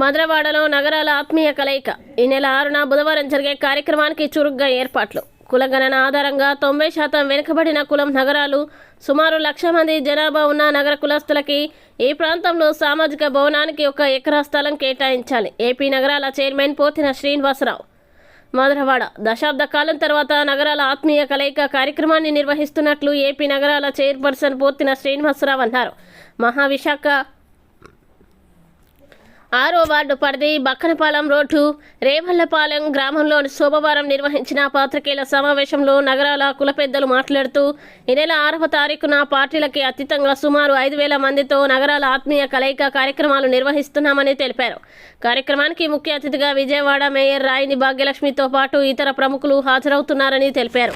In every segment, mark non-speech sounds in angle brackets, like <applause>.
మదనవాడలో నగరాల ఆత్మీయ కలయిక. ఈ నెల ఆరున బుధవారం జరిగే కార్యక్రమానికి చురుగ్గా ఏర్పాట్లు. కులగణన ఆధారంగా తొంభై శాతం వెనుకబడిన కులం నగరాలు సుమారు లక్ష మంది జనాభా ఉన్న నగర కులస్తులకి ఈ ప్రాంతంలో సామాజిక భవనానికి ఒక ఎకరా స్థలం కేటాయించాలి. ఏపీ నగరాల చైర్మన్ పోతిన శ్రీనివాసరావు. మధురవాడ దశాబ్ద కాలం తర్వాత నగరాల ఆత్మీయ కలయిక కార్యక్రమాన్ని నిర్వహిస్తున్నట్లు ఏపీ నగరాల చైర్పర్సన్ పోతిన శ్రీనివాసరావు అన్నారు. మహావిశాఖ ఆరో వార్డు పరిధి బక్కనపాలెం రోడ్డు రేవల్లపాలెం గ్రామంలో సోమవారం నిర్వహించిన పాత్రికేయుల సమావేశంలో నగరాల కుల పెద్దలు మాట్లాడుతూ ఈ నెల ఆరవ తారీఖున పార్టీలకి అతీతంగా సుమారు ఐదు వేల మందితో నగరాల ఆత్మీయ కలయిక కార్యక్రమాలు నిర్వహిస్తున్నామని తెలిపారు. కార్యక్రమానికి ముఖ్య అతిథిగా విజయవాడ మేయర్ రాయిని భాగ్యలక్ష్మితో పాటు ఇతర ప్రముఖులు హాజరవుతున్నారని తెలిపారు.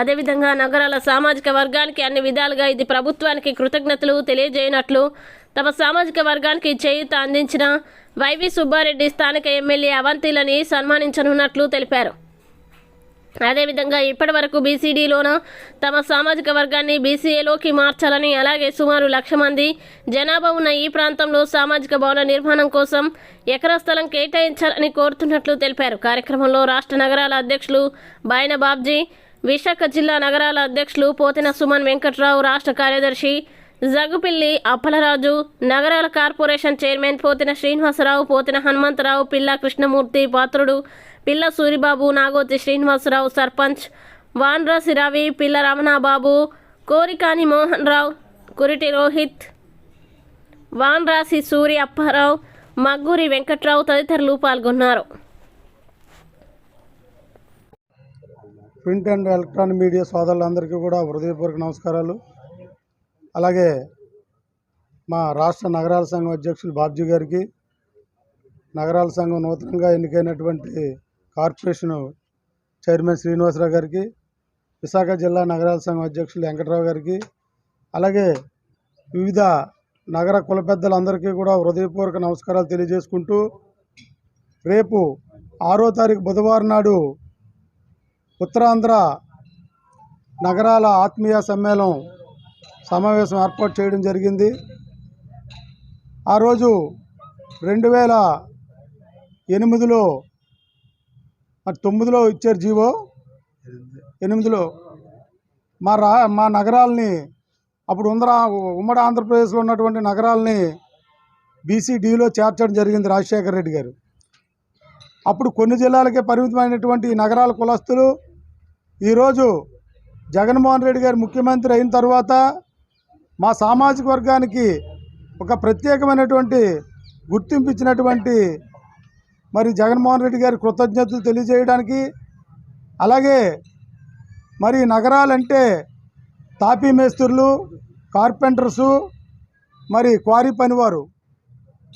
అదేవిధంగా నగరాల సామాజిక వర్గానికి అన్ని విధాలుగా ఇది ప్రభుత్వానికి కృతజ్ఞతలు తెలియజేయనట్లు తమ సామాజిక వర్గానికి చేయూత అందించిన వైవి సుబ్బారెడ్డి స్థానిక ఎమ్మెల్యే అవంతిలని సన్మానించనున్నట్లు తెలిపారు. అదేవిధంగా ఇప్పటి వరకు బీసీడీలోన తమ సామాజిక వర్గాన్ని బీసీఏలోకి మార్చాలని అలాగే సుమారు లక్ష మంది జనాభా ఉన్న ఈ ప్రాంతంలో సామాజిక భవన నిర్మాణం కోసం ఎకరా స్థలం కేటాయించాలని కోరుతున్నట్లు తెలిపారు. కార్యక్రమంలో రాష్ట్ర నగరాల అధ్యక్షులు బాయన బాబ్జీ విశాఖ జిల్లా నగరాల అధ్యక్షులు పోతిన సుమన్ వెంకట్రావు రాష్ట్ర కార్యదర్శి జగుపిల్లి అప్పలరాజు నగరాల కార్పొరేషన్ చైర్మన్ పోతిన శ్రీనివాసరావు పోతిన హనుమంతరావు పిల్ల కృష్ణమూర్తి పాత్రుడు పిల్ల సూరిబాబు నాగోతి శ్రీనివాసరావు సర్పంచ్ వాన్రాసి రవి పిల్ల రమణాబాబు కోరికాని మోహన్ రావు కురిటి రోహిత్ వాన్రాసి సూరి అప్పారావు మగ్గూరి వెంకట్రావు తదితరులు పాల్గొన్నారు. ప్రింట్ అండ్ ఎలక్ట్రానిక్ మీడియా సోదరులందరికీ కూడా హృదయపూర్వక నమస్కారాలు. అలాగే మా రాష్ట్ర నగరాల సంఘం అధ్యక్షులు బాబ్జీ గారికి నగరాల సంఘం నూతనంగా ఎన్నికైనటువంటి కార్పొరేషన్ చైర్మన్ శ్రీనివాసరావు గారికి విశాఖ జిల్లా నగరాల సంఘం అధ్యక్షులు వెంకట్రావు గారికి అలాగే వివిధ నగర కుల పెద్దలందరికీ కూడా హృదయపూర్వక నమస్కారాలు తెలియజేసుకుంటూ రేపు ఆరో తారీఖు బుధవారం నాడు ఉత్తరాంధ్ర నగరాల ఆత్మీయ సమ్మేళనం సమావేశం ఏర్పాటు చేయడం జరిగింది. ఆ రోజు రెండు వేల ఎనిమిదిలో మరి తొమ్మిదిలో ఇచ్చారు జీవో? ఎనిమిదిలో. మా రా మా నగరాల్ని అప్పుడు ఉందరా ఉమ్మడి ఆంధ్రప్రదేశ్లో ఉన్నటువంటి నగరాల్ని బీసీడీలో చేర్చడం జరిగింది రాజశేఖర రెడ్డి గారు. అప్పుడు కొన్ని జిల్లాలకే పరిమితమైనటువంటి నగరాల కులస్తులు ఈరోజు జగన్మోహన్ రెడ్డి గారు ముఖ్యమంత్రి అయిన తర్వాత మా సామాజిక వర్గానికి ఒక ప్రత్యేకమైనటువంటి గుర్తింపు ఇచ్చినటువంటి మరి జగన్మోహన్ రెడ్డి గారి కృతజ్ఞతలు తెలియజేయడానికి అలాగే మరి నగరాలంటే తాపీ మేస్త్రులు కార్పెంటర్సు మరి క్వారీ పనివారు.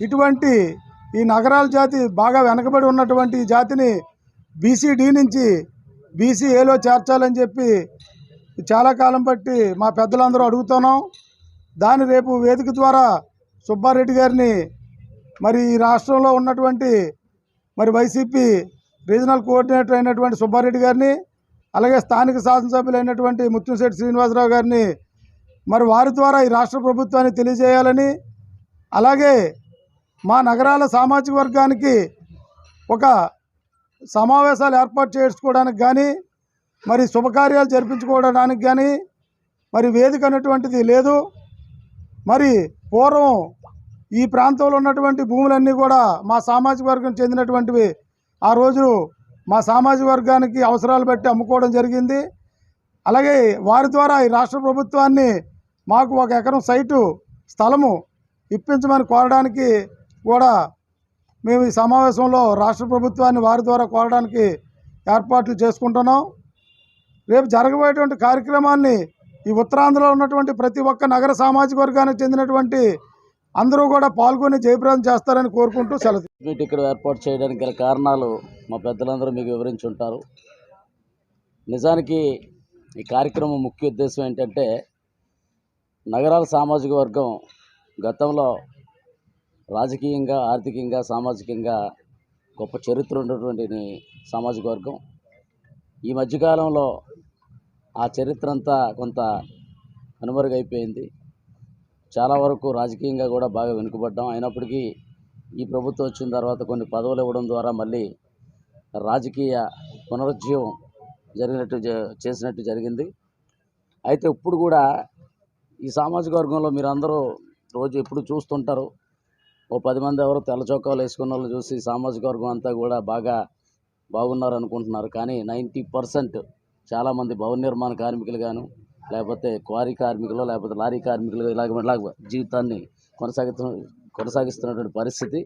ఇటువంటి ఈ నగరాల జాతి బాగా వెనకబడి ఉన్నటువంటి ఈ జాతిని బీసీడీ నుంచి బీసీఏలో చేర్చాలని చెప్పి చాలా కాలం బట్టి మా పెద్దలందరూ అడుగుతున్నాం. దాని రేపు వేదిక ద్వారా సుబ్బారెడ్డి గారిని మరి ఈ రాష్ట్రంలో ఉన్నటువంటి మరి వైసీపీ రీజనల్ కోఆర్డినేటర్ అయినటువంటి సుబ్బారెడ్డి గారిని అలాగే స్థానిక శాసనసభ్యులు అయినటువంటి ముత్యంశెట్టి శ్రీనివాసరావు గారిని మరి వారి ద్వారా ఈ రాష్ట్ర ప్రభుత్వాన్ని తెలియజేయాలని అలాగే మా నగరాల సామాజిక వర్గానికి ఒక సమావేశాలు ఏర్పాటు చేసుకోవడానికి కానీ మరి శుభకార్యాలు జరిపించుకోవడానికి కానీ మరి వేదిక అనేటువంటిది లేదు. మరి పూర్వం ఈ ప్రాంతంలో ఉన్నటువంటి భూములన్నీ కూడా మా సామాజిక వర్గం చెందినటువంటివి. ఆ రోజు మా సామాజిక వర్గానికి అవసరాలు బట్టి అమ్ముకోవడం జరిగింది. అలాగే వారి ద్వారా ఈ రాష్ట్ర ప్రభుత్వాన్ని మాకు ఒక ఎకరం సైటు స్థలము ఇప్పించమని కోరడానికి కూడా మేము ఈ సమావేశంలో రాష్ట్ర ప్రభుత్వాన్ని వారి ద్వారా కోరడానికి ఏర్పాట్లు చేసుకుంటున్నాం. రేపు జరగబోయేటువంటి కార్యక్రమాన్ని ఈ ఉత్తరాంధ్రలో ఉన్నటువంటి ప్రతి ఒక్క నగర సామాజిక వర్గానికి చెందినటువంటి అందరూ కూడా పాల్గొని జయప్రదం చేస్తారని కోరుకుంటూ సెలవు మీట్ ఇక్కడ ఏర్పాటు చేయడానికి గల కారణాలు మా పెద్దలందరూ మీకు వివరించి ఉంటారు నిజానికి ఈ కార్యక్రమం ముఖ్య ఉద్దేశం ఏంటంటే నగరాల సామాజిక వర్గం గతంలో రాజకీయంగా ఆర్థికంగా సామాజికంగా గొప్ప చరిత్ర ఉన్నటువంటి సామాజిక వర్గం. ఈ మధ్యకాలంలో ఆ చరిత్ర అంతా కొంత కనుమరుగైపోయింది చాలా వరకు రాజకీయంగా కూడా బాగా వెనుకబడ్డాం. అయినప్పటికీ ఈ ప్రభుత్వం వచ్చిన తర్వాత కొన్ని పదవులు ఇవ్వడం ద్వారా మళ్ళీ రాజకీయ పునరుజ్జీవం జరిగినట్టు చేసినట్టు జరిగింది. అయితే ఇప్పుడు కూడా ఈ సామాజిక వర్గంలో మీరు అందరూ రోజు ఎప్పుడు చూస్తుంటారు. ఓ పది మంది ఎవరో తెల్ల చొక్కాలు వేసుకున్న వాళ్ళు చూసి సామాజిక వర్గం అంతా కూడా బాగా బాగున్నారు అనుకుంటున్నారు కానీ నైంటీ పర్సెంట్ చాలామంది భవన నిర్మాణ కార్మికులు గాను లేకపోతే క్వారీ కార్మికులు లేకపోతే లారీ కార్మికులు ఇలాగ ఇలాగ జీవితాన్ని కొనసాగుతు కొనసాగిస్తున్నటువంటి పరిస్థితి.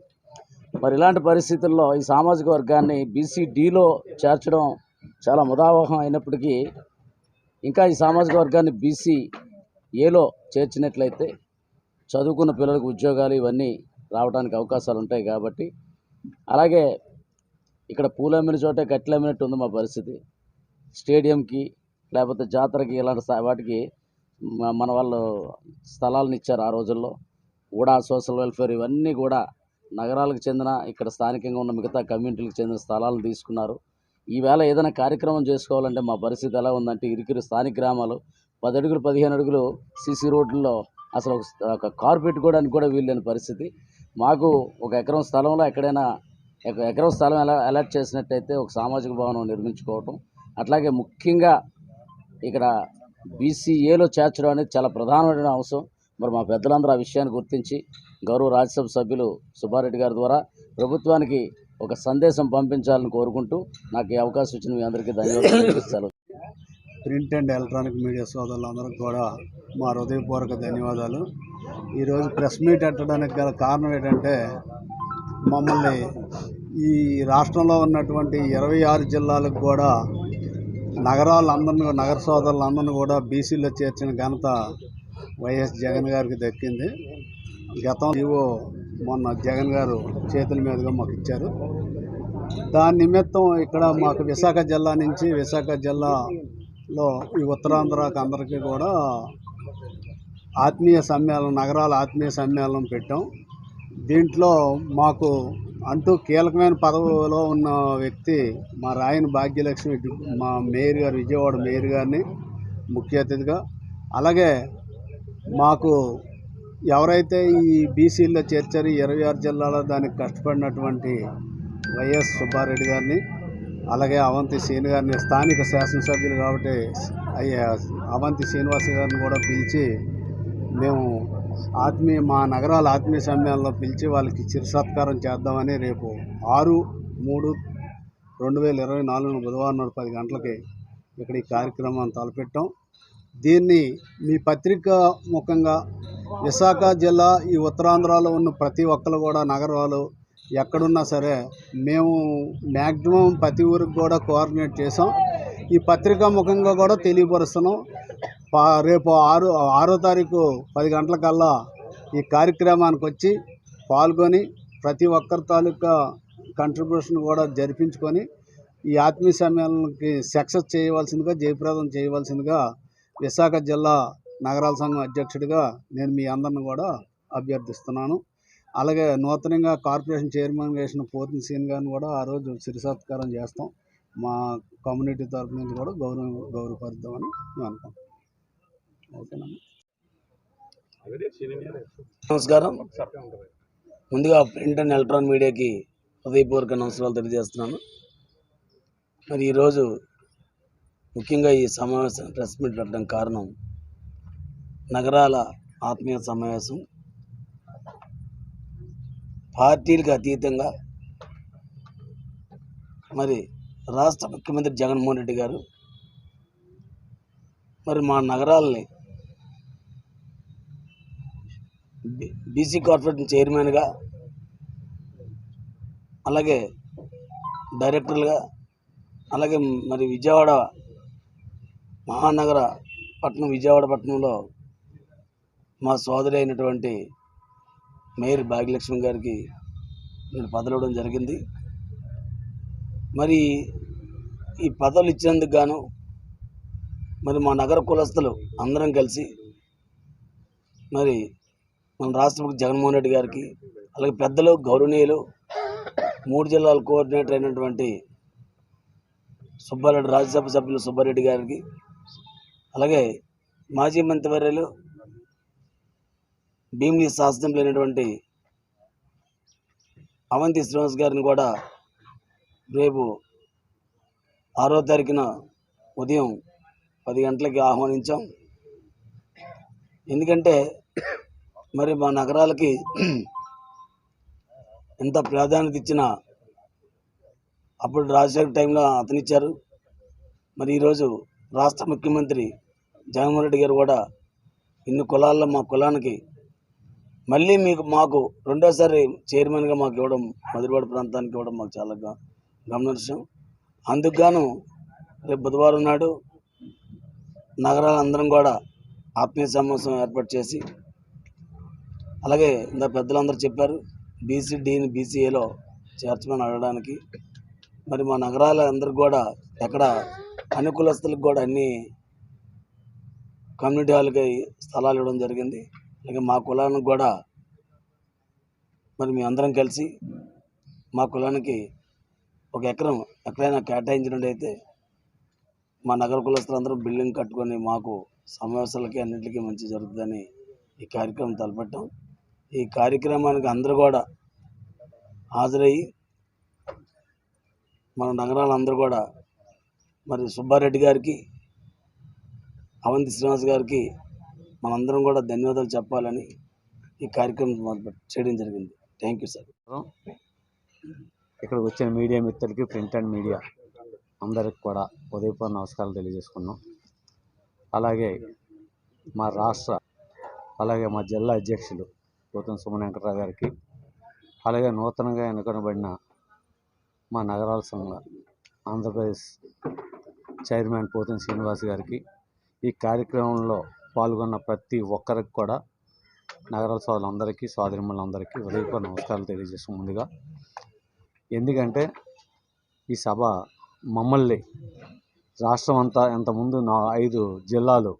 మరి ఇలాంటి పరిస్థితుల్లో ఈ సామాజిక వర్గాన్ని బీసీ డీలో చేర్చడం చాలా ముదావహం అయినప్పటికీ ఇంకా ఈ సామాజిక వర్గాన్ని బీసీ ఏలో చేర్చినట్లయితే చదువుకున్న పిల్లలకు ఉద్యోగాలు ఇవన్నీ రావడానికి అవకాశాలు ఉంటాయి కాబట్టి అలాగే ఇక్కడ పూలు అమ్మిన చోటే కట్టెలు అమ్మినట్టు ఉంది మా పరిస్థితి. స్టేడియంకి లేకపోతే జాతరకి ఇలాంటి వాటికి మన వాళ్ళు స్థలాలను ఇచ్చారు ఆ రోజుల్లో. కూడా సోషల్ వెల్ఫేర్ ఇవన్నీ కూడా నగరాలకు చెందిన ఇక్కడ స్థానికంగా ఉన్న మిగతా కమ్యూనిటీలకు చెందిన స్థలాలను తీసుకున్నారు. ఈవేళ ఏదైనా కార్యక్రమం చేసుకోవాలంటే మా పరిస్థితి ఎలా ఉందంటే ఇరుకిరు స్థానిక గ్రామాలు పది అడుగులు పదిహేను అడుగులు సీసీ రోడ్లలో అసలు ఒక ఒక కార్ పెట్టుకోవడానికి కూడా వీల్లేని పరిస్థితి. మాకు ఒక ఎకరం స్థలంలో ఎక్కడైనా ఎకరం స్థలం ఎలా అలాట్ చేసినట్టయితే ఒక సామాజిక భవనం నిర్మించుకోవటం. అట్లాగే ముఖ్యంగా ఇక్కడ బీసీఏలో చేర్చడం అనేది చాలా ప్రధానమైన అంశం. మరి మా పెద్దలందరూ ఆ విషయాన్ని గుర్తించి గౌరవ రాజ్యసభ సభ్యులు సుబ్బారెడ్డి గారి ద్వారా ప్రభుత్వానికి ఒక సందేశం పంపించాలని కోరుకుంటూ నాకు ఈ అవకాశం ఇచ్చిన మీ అందరికీ ధన్యవాదాలు. <coughs> ప్రింట్ అండ్ ఎలక్ట్రానిక్ మీడియా సోదరులందరికీ కూడా మా హృదయపూర్వక ధన్యవాదాలు. ఈరోజు ప్రెస్ మీట్ పెట్టడానికి గల కారణం ఏంటంటే మమ్మల్ని ఈ రాష్ట్రంలో ఉన్నటువంటి ఇరవై ఆరు జిల్లాలకు కూడా నగరాలందరినీ నగర సోదరులందరినీ కూడా బీసీలో చేర్చిన ఘనత వైఎస్ జగన్ గారికి దక్కింది. గతం ఈవో మొన్న జగన్ గారు చేతుల మీదుగా మాకు ఇచ్చారు. దాని నిమిత్తం ఇక్కడ మాకు విశాఖ జిల్లా నుంచి విశాఖ జిల్లాలో ఈ ఉత్తరాంధ్రకు అందరికీ కూడా ఆత్మీయ సమ్మేళనం నగరాల ఆత్మీయ సమ్మేళనం పెట్టాం. దీంట్లో మాకు అంటూ కీలకమైన పదవిలో ఉన్న వ్యక్తి మా రాయని భాగ్యలక్ష్మి మా మేయర్ గారు విజయవాడ మేయర్ గారిని ముఖ్య అతిథిగా. అలాగే మాకు ఎవరైతే ఈ బీసీల్లో చేర్చారో ఇరవై ఆరు జిల్లాలో దానికి కష్టపడినటువంటి వైఎస్ సుబ్బారెడ్డి గారిని అలాగే అవంతి శ్రీని గారిని స్థానిక శాసనసభ్యులు కాబట్టి అయ్యా అవంతి శ్రీనివాస్ గారిని కూడా పిలిచి మేము ఆత్మీయ మా నగరాల ఆత్మీయ సమ్మేళనంలో పిలిచి వాళ్ళకి చిరు సత్కారం చేద్దామని రేపు ఆరు మూడు రెండు వేల ఇరవై నాలుగున బుధవారం నాడు పది గంటలకి ఇక్కడ ఈ కార్యక్రమాన్ని తలపెట్టాం. దీన్ని మీ పత్రిక ముఖంగా విశాఖ జిల్లా ఈ ఉత్తరాంధ్రలో ఉన్న ప్రతి ఒక్కరు కూడా నగరాలు ఎక్కడున్నా సరే మేము మ్యాక్సిమం ప్రతి ఊరికి కూడా కోఆర్డినేట్ చేసాం ఈ పత్రికా ముఖంగా కూడా తెలియపరుస్తున్నాం. రేపు ఆరు ఆరో తారీఖు పది గంటలకల్లా ఈ కార్యక్రమానికి వచ్చి పాల్గొని ప్రతి ఒక్కరి తాలూకా కంట్రిబ్యూషన్ కూడా జరిపించుకొని ఈ ఆత్మీయ సమ్మేళనకి సక్సెస్ చేయవలసిందిగా జయప్రదం చేయవలసిందిగా విశాఖ జిల్లా నగరాల సంఘం అధ్యక్షుడిగా నేను మీ అందరిని కూడా అభ్యర్థిస్తున్నాను. అలాగే నూతనంగా కార్పొరేషన్ చైర్మన్ వేసిన పోతిన సీన్ గారిని కూడా ఆ రోజు సిరిసత్కారం చేస్తాం. మా కమ్యూనిటీ తరఫు నుంచి కూడా గౌరవ గౌరవపరుద్దామని మేము అనుకుంటాం నమస్కారం. ముందుగా ప్రింట్ అండ్ ఎలక్ట్రానిక్ మీడియాకి హృదయపూర్వక నమస్కారాలు తెలియజేస్తున్నాను. మరి ఈరోజు ముఖ్యంగా ఈ సమావేశం ప్రెస్ మీట్ పెట్టడం కారణం నగరాల ఆత్మీయ సమావేశం. పార్టీలకు అతీతంగా మరి రాష్ట్ర ముఖ్యమంత్రి జగన్మోహన్ రెడ్డి గారు మరి మా నగరాల్ని బీసీ కార్పొరేషన్ చైర్మన్గా అలాగే డైరెక్టర్లుగా అలాగే మరి విజయవాడ మహానగర పట్టణం విజయవాడ పట్టణంలో మా సోదరి అయినటువంటి మేయర్ భాగ్యలక్ష్మి గారికి నేను పదవి ఇవ్వడం జరిగింది. మరి ఈ పదవులు ఇచ్చినందుకు గాను మరి మా నగర కులస్తులు అందరం కలిసి మరి మన రాష్ట్రపతి జగన్మోహన్ రెడ్డి గారికి అలాగే పెద్దలు గౌరవనీయులు మూడు జిల్లాల కోఆర్డినేటర్ అయినటువంటి సుబ్బారెడ్డి రాజ్యసభ సభ్యులు సుబ్బారెడ్డి గారికి అలాగే మాజీ మంత్రివర్యులు భీమిని శాసనసభ్యులు అయినటువంటి అవంతి శ్రీనివాస్ గారిని కూడా రేపు ఆరో తారీఖున ఉదయం పది గంటలకి ఆహ్వానించాం. ఎందుకంటే మరి మా నగరాలకి ఎంత ప్రాధాన్యత ఇచ్చినా అప్పుడు రాజశేఖర్ టైంలో అతనిచ్చారు. మరి ఈరోజు రాష్ట్ర ముఖ్యమంత్రి జగన్మోహన్ రెడ్డి గారు కూడా ఇన్ని కులాల్లో మా కులానికి మళ్ళీ మీకు మాకు రెండోసారి చైర్మన్గా మాకు ఇవ్వడం మధురవాడ ప్రాంతానికి ఇవ్వడం మాకు చాలా గ- గమనించాం అందుకు గాను రేపు బుధవారం నాడు నగరాలందరం కూడా ఆత్మీయ సమావేశం ఏర్పాటు చేసి అలాగే ఇంత పెద్దలందరూ చెప్పారు బీసీ డీని బీసీఏలో చేర్చమని అడగడానికి మరి మా నగరాల అందరికి కూడా ఎక్కడ అనుకూలస్తులకు కూడా అన్ని కమ్యూనిటీ హాల్కి స్థలాలు ఇవ్వడం జరిగింది. అలాగే మా కులానికి కూడా మరి మీ అందరం కలిసి మా కులానికి ఒక ఎకరం ఎక్కడైనా కేటాయించినట్టయితే మా నగర కులస్తులందరూ బిల్డింగ్ కట్టుకొని మాకు సమావేశాలకి అన్నింటికీ మంచి జరుగుతుందని ఈ కార్యక్రమం తలపెట్టాం. ఈ కార్యక్రమానికి అందరూ కూడా హాజరయ్యి మన నగరాలందరూ కూడా మరి సుబ్బారెడ్డి గారికి అవంతి శ్రీనివాస్ గారికి మనందరం కూడా ధన్యవాదాలు చెప్పాలని ఈ కార్యక్రమం చేయడం జరిగింది. థ్యాంక్ యూ సార్ ఇక్కడికి వచ్చిన మీడియా మిత్రులకి ప్రింట్ అండ్ మీడియా అందరికి కూడా ఉదయపూర్వ నమస్కారాలు తెలియజేసుకున్నాం. అలాగే మా రాష్ట్ర అలాగే మా జిల్లా అధ్యక్షులు గౌతమ్ సుమన్ వెంకటరావు గారికి అలాగే నూతనంగా ఎన్నుకొనబడిన మా నగరాల సంఘ ఆంధ్రప్రదేశ్ చైర్మన్ పోతం శ్రీనివాస్ గారికి ఈ కార్యక్రమంలో పాల్గొన్న ప్రతి ఒక్కరికి కూడా నగరాల సోదరులందరికీ సోదరిమణులందరికీ ఉదయపూర్వ నమస్కారాలు తెలియజేస్తాం ముందుగా. ఎందుకంటే ఈ సభ మమ్మల్ని రాష్ట్రం అంతా ఇంతకుముందు నా ఐదు జిల్లాలు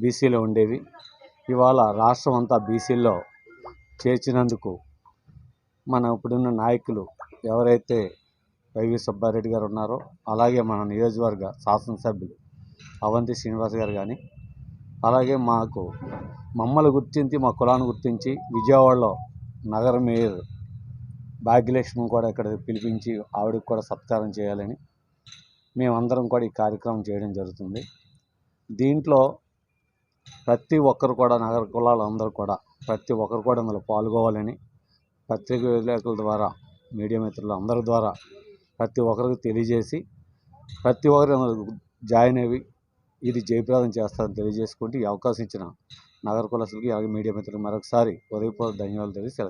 బీసీలో ఉండేవి ఇవాళ రాష్ట్రం అంతా బీసీల్లో చేర్చినందుకు మన ఇప్పుడున్న నాయకులు ఎవరైతే వైవి సుబ్బారెడ్డి గారు ఉన్నారో అలాగే మన నియోజకవర్గ శాసనసభ్యులు అవంతి శ్రీనివాస్ గారు కానీ అలాగే మాకు మమ్మల్ని గుర్తించి మా కులాన్ని గుర్తించి విజయవాడలో నగర మేయర్ భాగ్యలక్ష్మి కూడా ఇక్కడ పిలిపించి ఆవిడకి కూడా సత్కారం చేయాలని మేమందరం కూడా ఈ కార్యక్రమం చేయడం జరుగుతుంది. దీంట్లో ప్రతి ఒక్కరు కూడా నగర కులాలు అందరూ కూడా ప్రతి ఒక్కరు కూడా అందులో పాల్గొవాలని పత్రిక విలేకరుల ద్వారా మీడియా మిత్రులు అందరి ద్వారా ప్రతి ఒక్కరికి తెలియజేసి ప్రతి ఒక్కరు ఇందులో జాయిన్ అయ్యి ఇది జయప్రదం చేస్తారని తెలియజేసుకుంటూ ఈ అవకాశం ఇచ్చిన నగర కులసులకి అలాగే మీడియా మిత్రులకు మరొకసారి ఉదయపూర్వక ధన్యవాదాలు తెలియజేసి